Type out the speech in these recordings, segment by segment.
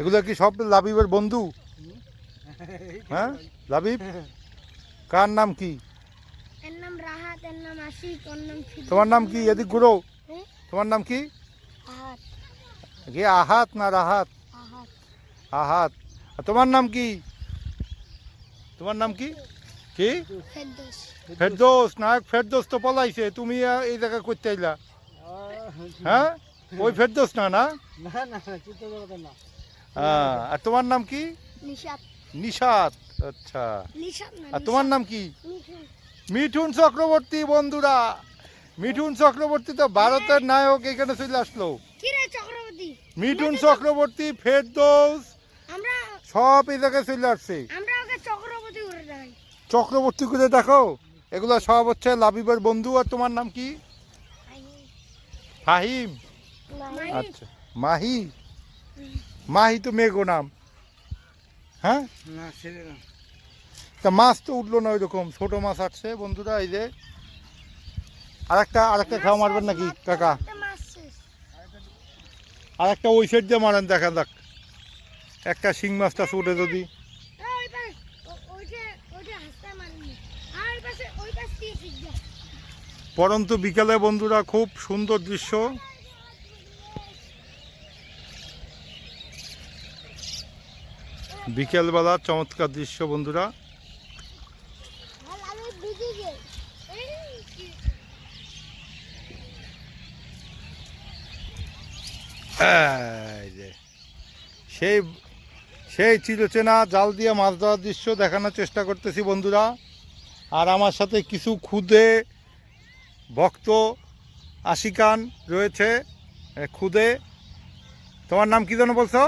এগুলো কি সব লাভিবের বন্ধু? হ্যাঁ? লাবিব? কার নাম কি? তোমার নাম কি? এদিক গুরো তোমার নাম কি? আহাত। না রাহাত? আহাত। তোমার নাম কি? তোমার নাম কি? কি? ফেরদৌস। ফেরদোস নায়ক ফেরদোস তো পলাইছে তুমি এই জায়গা করতে আইলা। হ্যাঁ? ওই ফেরদোস না না? হ্যাঁ, আর তোমার নাম কি? নিশাত। নিশাত আচ্ছা। আর তোমার নাম কি? মিঠুন। মিঠুন চক্রবর্তী বন্ধুরা। মিঠুন চক্রবর্তী তো ভারতের নায়ক এখানে চলে আসলো। কি রে চক্রবর্তী? মিঠুন চক্রবর্তী ফেরদৌস। সব এই জায়গায় চলে আসছে। চক্রবর্তী করে দেখো এগুলো সব হচ্ছে লাবিবের বন্ধু আর তোমার নাম কি? ফাহিম। আচ্ছা মাহি। মাহি তো মেঘো নাম। হ্যাঁ? তা মাছ তো উঠল না ওইরকম ছোট মাছ আসছে বন্ধুরা এই যে। আর একটা আর একটা খাওয়া মারবেন নাকি কাকা? আর একটা আরেকটা ওই সাইড দিয়ে মারেন দেখা। যাক একটা শিং মাছটা ছুটে যদি। ওই পাশ ও- ওইটা ওইটা হাসতে মারিনি। আর ওই পাশে ওই পাশ দিয়ে ঠিক যা পরন্তু বিকালে বন্ধুরা খুব সুন্দর দৃশ্য। বিকেলবেলার চমৎকার দৃশ্য বন্ধুরা। সেই সেই চিরচেনা জাল দিয়ে মাছ ধরার দৃশ্য দেখানোর চেষ্টা করতেছি বন্ধুরা। আর আমার সাথে কিছু খুদে ভক্ত আশিকান রয়েছে খুদে। তোমার নাম কি যেন বলছো?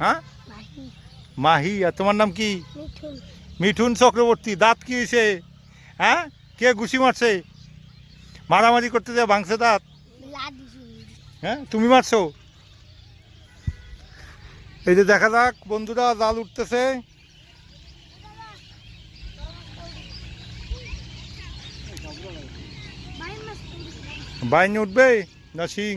হ্যাঁ? মাহি। আর তোমার নাম কি? মিঠুন। মিঠুন চক্রবর্তী। দাঁত কি হয়েছে হ্যাঁ? কে ঘুষি মারছে? মারামারি করতে যা ভাঙছে দাঁত? হ্যাঁ? তুমি মারছো? এই যে দেখা যাক বন্ধুরা জাল উঠতেছে। বাইন উঠবে না শিং?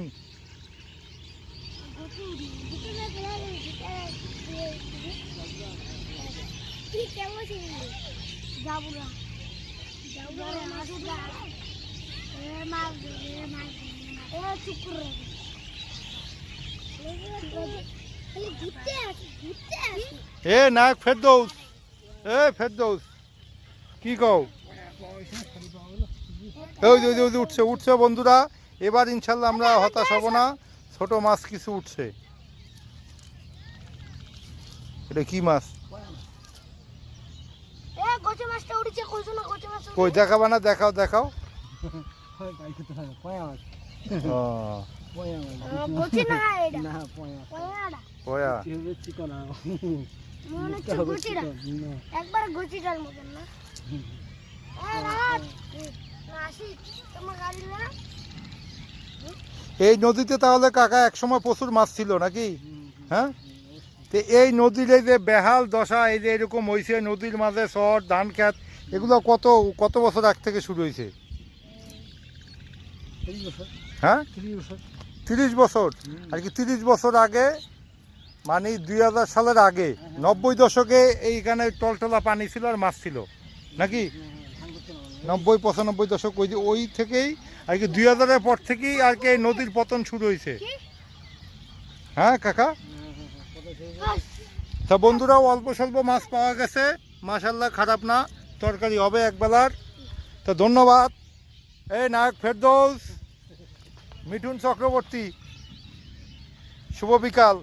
মাছুরা এ নায়ক ফেরদৌস এ ফেরদৌস কি কও ওই ওই ওই উঠছে উঠছে বন্ধুরা এবার ইনশাল্লাহ আমরা হতাশ হব না ছোট মাছ কিছু উঠছে এটা কি মাছ কই দেখাবা না দেখাও দেখাও হয় পয়া মাছ না পয়া ওয়া চিকন মনে হচ্ছে গোচিটা একবার গোচিটার মতন না এই নদীতে তাহলে কাকা একসময় প্রচুর মাছ ছিল নাকি? হ্যাঁ? তো এই নদীর এই যে বেহাল দশা এই যে এরকম হয়েছে নদীর মাঝে চর ধান খেত এগুলো কত কত বছর আগ থেকে শুরু হয়েছে হ্যাঁ? তিরিশ বছর। আর কি তিরিশ বছর আগে মানে দুই হাজার সালের আগে নব্বই দশকে এইখানে টলটলা পানি ছিল আর মাছ ছিল নাকি? নব্বই পঁচানব্বই দশক ওই ওই থেকেই আর কি দুই হাজারের পর থেকেই আর কি নদীর পতন শুরু হয়েছে। হ্যাঁ কাকা? তা বন্ধুরাও অল্প স্বল্প মাছ পাওয়া গেছে। মাশাল্লাহ খারাপ না। তরকারি হবে একবেলার। তা ধন্যবাদ। এই নায়ক ফেরদৌস মিঠুন চক্রবর্তী শুভ বিকাল।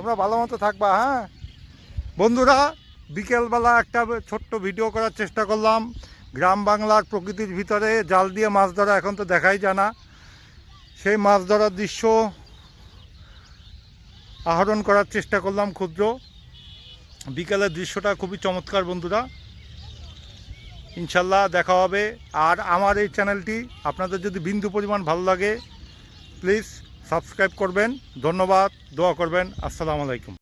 তোমরা ভালো মতো থাকবা হ্যাঁ? বন্ধুরা, বিকেলবেলা একটা ছোট্ট ভিডিও করার চেষ্টা করলাম। গ্রাম বাংলার প্রকৃতির ভিতরে জাল দিয়ে মাছ ধরা এখন তো দেখাই যায় না। সেই মাছ ধরার দৃশ্য আহরণ করার চেষ্টা করলাম ক্ষুদ্র। বিকেলের দৃশ্যটা খুবই চমৎকার, বন্ধুরা। ইনশাল্লাহ দেখা হবে। আর আমার এই চ্যানেলটি আপনাদের যদি বিন্দু পরিমাণ ভালো লাগে, প্লিজ সাবস্ক্রাইব করবেন ধন্যবাদ দোয়া করবেন আসসালামু আলাইকুম।